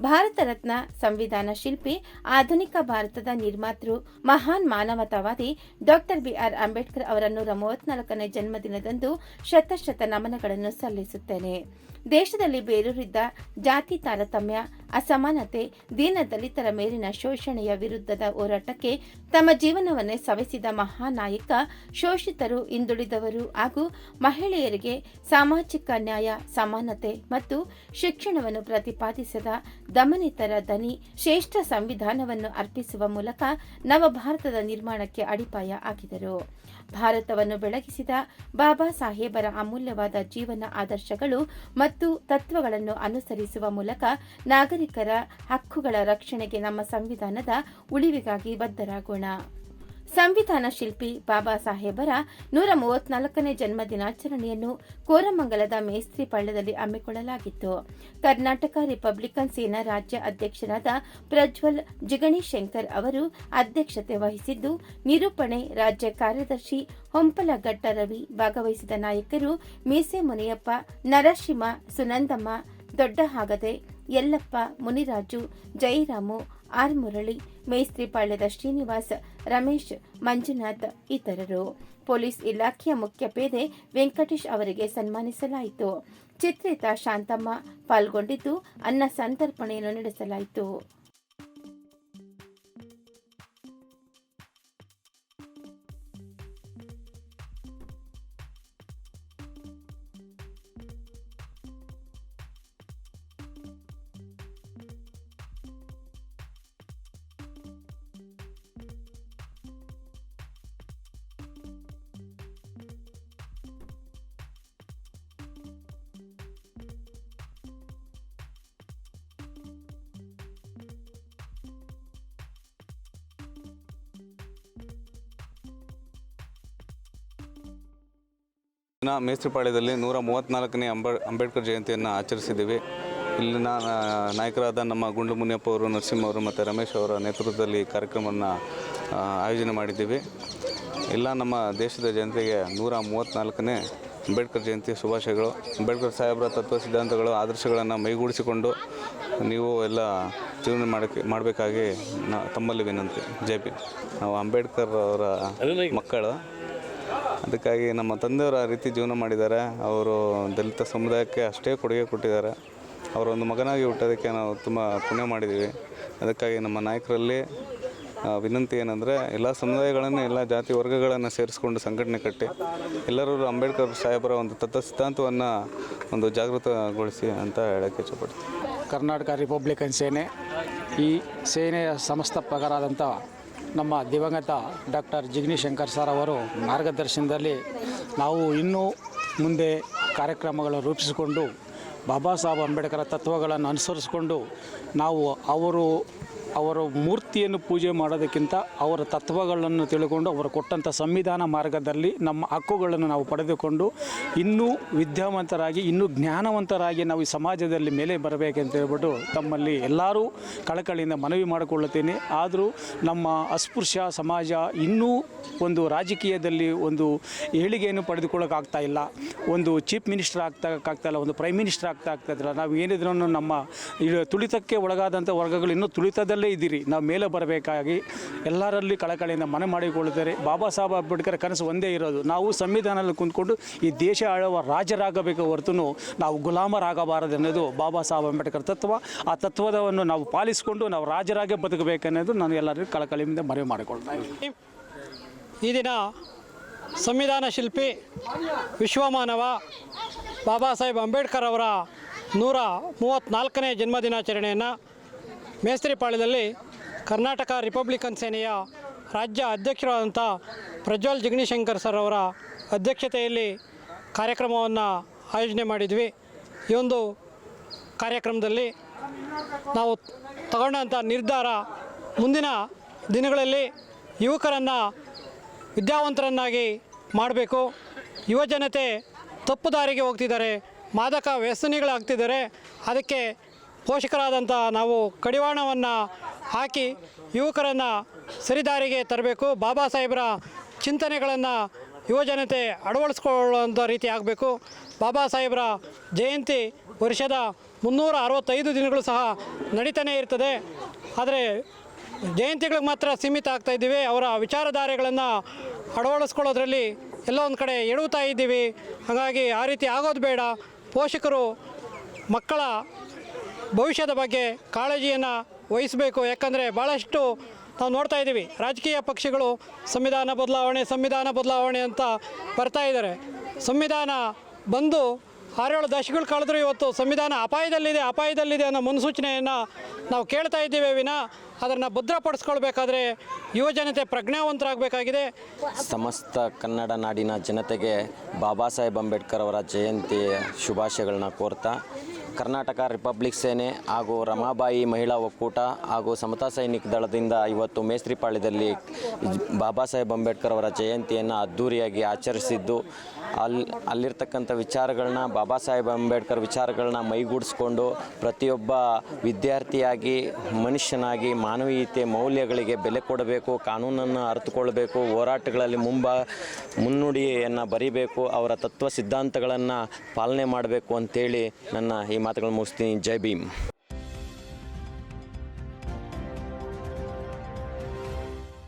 ಭಾರತ ರತ್ನ ಸಂವಿಧಾನ ಶಿಲ್ಪಿ, ಆಧುನಿಕ ಭಾರತದ ನಿರ್ಮಾತೃ, ಮಹಾನ್ ಮಾನವತಾವಾದಿ ಡಾಕ್ಟರ್ ಬಿಆರ್ ಅಂಬೇಡ್ಕರ್ ಅವರನ್ನು ಮೂವತ್ನಾಲ್ಕನೇ ಜನ್ಮದಿನದಂದು ಶತಶತ ನಮನಗಳನ್ನು ಸಲ್ಲಿಸುತ್ತೇನೆ. ದೇಶದಲ್ಲಿ ಬೇರೂರಿದ್ದ ಜಾತಿ ತಾರತಮ್ಯ ಅಸಮಾನತೆ ದೀನ ದಲಿತರ ಮೇಲಿನ ಶೋಷಣೆಯ ವಿರುದ್ಧದ ಹೋರಾಟಕ್ಕೆ ತಮ್ಮ ಜೀವನವನ್ನೇ ಸವೆಸಿದ ಮಹಾನಾಯಕ, ಶೋಷಿತರು ಹಿಂದುಳಿದವರು ಹಾಗೂ ಮಹಿಳೆಯರಿಗೆ ಸಾಮಾಜಿಕ ನ್ಯಾಯ, ಸಮಾನತೆ ಮತ್ತು ಶಿಕ್ಷಣವನ್ನು ಪ್ರತಿಪಾದಿಸಿದ ದಮನಿತರ ದನಿ ಶ್ರೇಷ್ಠ ಸಂವಿಧಾನವನ್ನು ಅರ್ಪಿಸುವ ಮೂಲಕ ನವ ಭಾರತದ ನಿರ್ಮಾಣಕ್ಕೆ ಅಡಿಪಾಯ ಹಾಕಿದರು ಭಾರತವನ್ನು ಬೆಳಗಿಸಿದ ಬಾಬಾ ಸಾಹೇಬರ ಅಮೂಲ್ಯವಾದ ಜೀವನ ಆದರ್ಶಗಳು ಮತ್ತು ತತ್ವಗಳನ್ನು ಅನುಸರಿಸುವ ಮೂಲಕ ನಾಗರಿಕರ ಹಕ್ಕುಗಳ ರಕ್ಷಣೆಗೆ ನಮ್ಮ ಸಂವಿಧಾನದ ಉಳಿವಿಗಾಗಿ ಬದ್ಧರಾಗೋಣ. ಸಂವಿಧಾನ ಶಿಲ್ಪಿ ಬಾಬಾ ಸಾಹೇಬರ ನೂರ ಮೂವತ್ನಾಲ್ಕನೇ ಜನ್ಮ ದಿನಾಚರಣೆಯನ್ನು ಕೋರಮಂಗಲದ ಮೇಸ್ತ್ರಿ ಪಳ್ಳದಲ್ಲಿ ಹಮ್ಮಿಕೊಳ್ಳಲಾಗಿತ್ತು. ಕರ್ನಾಟಕ ರಿಪಬ್ಲಿಕನ್ ಸೇನಾ ರಾಜ್ಯ ಅಧ್ಯಕ್ಷರಾದ ಪ್ರಜ್ವಲ್ ಜಿಗಣಿ ಶಂಕರ್ ಅವರು ಅಧ್ಯಕ್ಷತೆ ವಹಿಸಿದ್ದು, ನಿರೂಪಣೆ, ರಾಜ್ಯ ಕಾರ್ಯದರ್ಶಿ ಹೊಂಪಲಘಟ್ಟ ರವಿ, ಭಾಗವಹಿಸಿದ ನಾಯಕರು ಮೀಸೆ ಮುನಿಯಪ್ಪ, ನರಸಿಂಹ, ಸುನಂದಮ್ಮ ದೊಡ್ಡ ಹಾಗದೆ ಯಲ್ಲಪ್ಪ, ಮುನಿರಾಜು ಜಯರಾಮು ಆರ್ ಮುರಳಿ ಮೇಸ್ತ್ರಿಪಾಳ್ಯದ ಶ್ರೀನಿವಾಸ್, ರಮೇಶ್, ಮಂಜುನಾಥ್ ಇತರರು. ಪೊಲೀಸ್ ಇಲಾಖೆಯ ಮುಖ್ಯ ಪೇದೆ ವೆಂಕಟೇಶ್ ಅವರಿಗೆ ಸನ್ಮಾನಿಸಲಾಯಿತು. ಚಿತ್ರಿತ ಶಾಂತಮ್ಮ ಪಾಲ್ಗೊಂಡಿದ್ದು, ಅನ್ನ ಸಂತರ್ಪಣೆಯನ್ನು ನಡೆಸಲಾಯಿತು. ದಿನ ಮೇಸ್ತ್ರಿಪಾಳ್ಯದಲ್ಲಿ ನೂರ ಮೂವತ್ತ್ನಾಲ್ಕನೇ ಅಂಬ ಅಂಬೇಡ್ಕರ್ ಜಯಂತಿಯನ್ನು ಆಚರಿಸಿದ್ದೀವಿ. ಇಲ್ಲಿನ ನಾಯಕರಾದ ನಮ್ಮ ಗುಂಡು ಮುನಿಯಪ್ಪ ಅವರು ನರಸಿಂಹ ಅವರು ಮತ್ತು ರಮೇಶ್ ಅವರ ನೇತೃತ್ವದಲ್ಲಿ ಈ ಕಾರ್ಯಕ್ರಮವನ್ನು ಆಯೋಜನೆ ಮಾಡಿದ್ದೀವಿ. ಎಲ್ಲ ನಮ್ಮ ದೇಶದ ಜನತೆಗೆ ನೂರ ಮೂವತ್ತ್ನಾಲ್ಕನೇ ಅಂಬೇಡ್ಕರ್ ಜಯಂತಿ ಶುಭಾಶಯಗಳು. ಅಂಬೇಡ್ಕರ್ ಸಾಹೇಬರ ತತ್ವ ಸಿದ್ಧಾಂತಗಳು ಆದರ್ಶಗಳನ್ನು ಮೈಗೂಡಿಸಿಕೊಂಡು ನೀವು ಎಲ್ಲ ಜೀವನ ಮಾಡಕ್ಕೆ ಮಾಡಬೇಕಾಗಿ ನಾ ತಮ್ಮಲ್ಲಿ ವಿನಂತಿ ಜೆ ಪಿ ನಾವು ಅಂಬೇಡ್ಕರ್ ಅವರ ಮಕ್ಕಳು. ಅದಕ್ಕಾಗಿ ನಮ್ಮ ತಂದೆಯವರು ಆ ರೀತಿ ಜೀವನ ಮಾಡಿದ್ದಾರೆ. ಅವರು ದಲಿತ ಸಮುದಾಯಕ್ಕೆ ಅಷ್ಟೇ ಕೊಡುಗೆ ಕೊಟ್ಟಿದ್ದಾರೆ. ಅವರೊಂದು ಮಗನಾಗಿ ಹುಟ್ಟೋದಕ್ಕೆ ನಾವು ತುಂಬ ಪುಣ್ಯ ಮಾಡಿದ್ದೀವಿ. ಅದಕ್ಕಾಗಿ ನಮ್ಮ ನಾಯಕರಲ್ಲಿ ವಿನಂತಿ ಏನಂದರೆ, ಎಲ್ಲ ಸಮುದಾಯಗಳನ್ನು, ಎಲ್ಲ ಜಾತಿ ವರ್ಗಗಳನ್ನು ಸೇರಿಸ್ಕೊಂಡು ಸಂಘಟನೆ ಕಟ್ಟಿ, ಎಲ್ಲರೂ ಅಂಬೇಡ್ಕರ್ ಸಾಹೇಬರ ಒಂದು ತತ್ವ ಸಿದ್ಧಾಂತವನ್ನು ಒಂದು ಜಾಗೃತಗೊಳಿಸಿ ಅಂತ ಹೇಳೋಕ್ಕೆ ಇಷ್ಟಪಡ್ತೀನಿ. ಕರ್ನಾಟಕ ರಿಪಬ್ಲಿಕನ್ ಸೇನೆ, ಈ ಸೇನೆಯ ಸಂಸ್ಥಾಪಕರಾದಂಥ ನಮ್ಮ ದಿವಂಗತ ಡಾಕ್ಟರ್ ಜಿಗ್ನಿ ಶಂಕರ್ ಸರ್ ಅವರು ಮಾರ್ಗದರ್ಶನದಲ್ಲಿ ನಾವು ಇನ್ನೂ ಮುಂದೆ ಕಾರ್ಯಕ್ರಮಗಳನ್ನು ರೂಪಿಸಿಕೊಂಡು ಬಾಬಾ ಸಾಹೇಬ್ ಅಂಬೇಡ್ಕರ್ ತತ್ವಗಳನ್ನು ಅನುಸರಿಸಿಕೊಂಡು ನಾವು ಅವರು ಅವರ ಮೂರ್ತಿಯನ್ನು ಪೂಜೆ ಮಾಡೋದಕ್ಕಿಂತ ಅವರ ತತ್ವಗಳನ್ನು ತಿಳ್ಕೊಂಡು ಅವರು ಕೊಟ್ಟಂಥ ಸಂವಿಧಾನ ಮಾರ್ಗದಲ್ಲಿ ನಮ್ಮ ಹಕ್ಕುಗಳನ್ನು ನಾವು ಪಡೆದುಕೊಂಡು ಇನ್ನೂ ವಿದ್ಯಾವಂತರಾಗಿ, ಇನ್ನೂ ಜ್ಞಾನವಂತರಾಗಿ ನಾವು ಈ ಸಮಾಜದಲ್ಲಿ ಮೇಲೆ ಬರಬೇಕಂತ ಹೇಳ್ಬಿಟ್ಟು ತಮ್ಮಲ್ಲಿ ಎಲ್ಲರೂ ಕಳಕಳಿಯಿಂದ ಮನವಿ ಮಾಡಿಕೊಳ್ಳುತ್ತೇನೆ. ಆದರೂ ನಮ್ಮ ಅಸ್ಪೃಶ್ಯ ಸಮಾಜ ಇನ್ನೂ ಒಂದು ರಾಜಕೀಯದಲ್ಲಿ ಒಂದು ಏಳಿಗೆಯನ್ನು ಪಡೆದುಕೊಳ್ಳೋಕ್ಕಾಗ್ತಾ ಇಲ್ಲ. ಒಂದು ಚೀಫ್ ಮಿನಿಸ್ಟರ್ ಆಗ್ತಾ ಇಲ್ಲ, ಒಂದು ಪ್ರೈಮ್ ಮಿನಿಸ್ಟರ್ ಆಗ್ತಾ ಆಗ್ತಾ ಇಲ್ಲ. ನಾವು ಏನಿದ್ರೂ ನಮ್ಮ ತುಳಿತಕ್ಕೆ ಒಳಗಾದಂಥ ವರ್ಗಗಳು ಇನ್ನೂ ತುಳಿತದಲ್ಲೇ ಇದ್ದೀರಿ. ನಾವು ಮೇಲೆ ಬರಬೇಕಾಗಿ ಎಲ್ಲರಲ್ಲಿ ಕಳಕಳಿಯಿಂದ ಮನೆ ಮಾಡಿಕೊಳ್ಳುತ್ತಾರೆ. ಬಾಬಾ ಸಾಹೇಬ್ ಅಂಬೇಡ್ಕರ್ ಕನಸು ಒಂದೇ ಇರೋದು. ನಾವು ಸಂವಿಧಾನದಲ್ಲಿ ಕುಂತ್ಕೊಂಡು ಈ ದೇಶ ಆಳುವ ರಾಜರಾಗಬೇಕು ಹೊರತು ನಾವು ಗುಲಾಮರಾಗಬಾರದು ಅನ್ನೋದು ಬಾಬಾ ಸಾಹೇಬ್ ಅಂಬೇಡ್ಕರ್ ತತ್ವ. ಆ ತತ್ವದವನ್ನು ನಾವು ಪಾಲಿಸಿಕೊಂಡು ನಾವು ರಾಜರಾಗೆ ಬದುಕಬೇಕನ್ನೋದು ನಾನು ಎಲ್ಲರಿಗೂ ಕಳಕಳಿಯಿಂದ ಮನವಿ ಮಾಡಿಕೊಳ್ತಾ ಈ ದಿನ ಸಂವಿಧಾನ ಶಿಲ್ಪಿ ವಿಶ್ವಮಾನವ ಬಾಬಾ ಸಾಹೇಬ್ ಅಂಬೇಡ್ಕರ್ ಅವರ ನೂರ ಮೂವತ್ತ್ನಾಲ್ಕನೇ ಜನ್ಮದಿನಾಚರಣೆಯನ್ನು ಮೇಸ್ತ್ರಿಪಾಳ್ಯದಲ್ಲಿ ಕರ್ನಾಟಕ ರಿಪಬ್ಲಿಕನ್ ಸೇನೆಯ ರಾಜ್ಯ ಅಧ್ಯಕ್ಷರಾದಂಥ ಪ್ರಜ್ವಲ್ ಜಗಣಿಶಂಕರ್ ಸರ್ ಅವರ ಅಧ್ಯಕ್ಷತೆಯಲ್ಲಿ ಕಾರ್ಯಕ್ರಮವನ್ನು ಆಯೋಜನೆ ಮಾಡಿದ್ವಿ. ಈ ಒಂದು ಕಾರ್ಯಕ್ರಮದಲ್ಲಿ ನಾವು ತಗೊಂಡಂಥ ನಿರ್ಧಾರ ಮುಂದಿನ ದಿನಗಳಲ್ಲಿ ಯುವಕರನ್ನು ವಿದ್ಯಾವಂತರನ್ನಾಗಿ ಮಾಡಬೇಕು. ಯುವಜನತೆ ತಪ್ಪು ದಾರಿಗೆ ಹೋಗ್ತಿದ್ದಾರೆ, ಮಾದಕ ವ್ಯಸನಿಗಳಾಗ್ತಿದ್ದಾರೆ. ಅದಕ್ಕೆ ಪೋಷಕರಾದಂಥ ನಾವು ಕಡಿವಾಣವನ್ನು ಹಾಕಿ ಯುವಕರನ್ನು ಸರಿದಾರಿಗೆ ತರಬೇಕು. ಬಾಬಾ ಸಾಹೇಬರ ಚಿಂತನೆಗಳನ್ನು ಯುವಜನತೆ ಅಳವಡಿಸ್ಕೊಳ್ಳುವಂಥ ರೀತಿ ಆಗಬೇಕು. ಬಾಬಾ ಸಾಹೇಬರ ಜಯಂತಿ ವರ್ಷದ ಮುನ್ನೂರ ಅರವತ್ತೈದು ದಿನಗಳು ಸಹ ನಡೀತಾನೇ ಇರ್ತದೆ. ಆದರೆ ಜಯಂತಿಗಳಿಗೆ ಮಾತ್ರ ಸೀಮಿತ ಆಗ್ತಾ ಇದ್ದೀವಿ. ಅವರ ವಿಚಾರಧಾರೆಗಳನ್ನು ಅಳವಡಿಸ್ಕೊಳ್ಳೋದ್ರಲ್ಲಿ ಎಲ್ಲೋ ಒಂದು ಕಡೆ ಎಡುತ್ತಾ ಇದ್ದೀವಿ. ಹಾಗಾಗಿ ಆ ರೀತಿ ಆಗೋದು ಬೇಡ. ಪೋಷಕರು ಮಕ್ಕಳ ಭವಿಷ್ಯದ ಬಗ್ಗೆ ಕಾಳಜಿಯನ್ನು ವಹಿಸಬೇಕು. ಯಾಕಂದರೆ ಭಾಳಷ್ಟು ನಾವು ನೋಡ್ತಾ ಇದ್ದೀವಿ. ರಾಜಕೀಯ ಪಕ್ಷಗಳು ಸಂವಿಧಾನ ಬದಲಾವಣೆ ಸಂವಿಧಾನ ಬದಲಾವಣೆ ಅಂತ ಬರ್ತಾ ಇದ್ದಾರೆ ಸಂವಿಧಾನ ಬಂದು ಆರೇಳು ದಶಕಗಳು ಕಳೆದ್ರು ಇವತ್ತು ಸಂವಿಧಾನ ಅಪಾಯದಲ್ಲಿದೆ ಅಪಾಯದಲ್ಲಿದೆ ಅನ್ನೋ ಮುನ್ಸೂಚನೆಯನ್ನು ನಾವು ಕೇಳ್ತಾ ಇದ್ದೀವಿ ವಿನ. ಅದನ್ನು ಭದ್ರಪಡಿಸ್ಕೊಳ್ಬೇಕಾದ್ರೆ ಯುವಜನತೆ ಪ್ರಜ್ಞಾವಂತರಾಗಬೇಕಾಗಿದೆ. ಸಮಸ್ತ ಕನ್ನಡ ನಾಡಿನ ಜನತೆಗೆ ಬಾಬಾ ಸಾಹೇಬ್ ಅಂಬೇಡ್ಕರ್ ಅವರ ಜಯಂತಿ ಶುಭಾಶಯಗಳನ್ನ ಕೋರ್ತಾ ಕರ್ನಾಟಕ ರಿಪಬ್ಲಿಕ್ ಸೇನೆ ಹಾಗೂ ರಮಾಬಾಯಿ ಮಹಿಳಾ ಒಕ್ಕೂಟ ಹಾಗೂ ಸಮತಾ ಸೈನಿಕ ದಳದಿಂದ ಇವತ್ತು ಮೇಸ್ತ್ರಿಪಾಳ್ಯದಲ್ಲಿ ಬಾಬಾ ಸಾಹೇಬ್ ಅಂಬೇಡ್ಕರ್ ಅವರ ಜಯಂತಿಯನ್ನು ಅದ್ದೂರಿಯಾಗಿ ಆಚರಿಸಿದ್ದು. ಅಲ್ಲಿ ಅಲ್ಲಿರ್ತಕ್ಕಂಥ ವಿಚಾರಗಳನ್ನ ಬಾಬಾ ಸಾಹೇಬ್ ಅಂಬೇಡ್ಕರ್ ವಿಚಾರಗಳನ್ನ ಮೈಗೂಡಿಸ್ಕೊಂಡು ಪ್ರತಿಯೊಬ್ಬ ವಿದ್ಯಾರ್ಥಿಯಾಗಿ, ಮನುಷ್ಯನಾಗಿ, ಮಾನವೀಯತೆ ಮೌಲ್ಯಗಳಿಗೆ ಬೆಲೆ ಕೊಡಬೇಕು, ಕಾನೂನನ್ನು ಅರಿತುಕೊಳ್ಬೇಕು, ಹೋರಾಟಗಳಲ್ಲಿ ಮುಂಬ, ಮುನ್ನುಡಿಯನ್ನು ಬರಿಬೇಕು, ಅವರ ತತ್ವ ಸಿದ್ಧಾಂತಗಳನ್ನು ಪಾಲನೆ ಮಾಡಬೇಕು ಅಂತೇಳಿ ನನ್ನ ಈ ಮಾತುಗಳನ್ನು ಮುಗಿಸ್ತೀನಿ. ಜೈ ಭೀಮ್.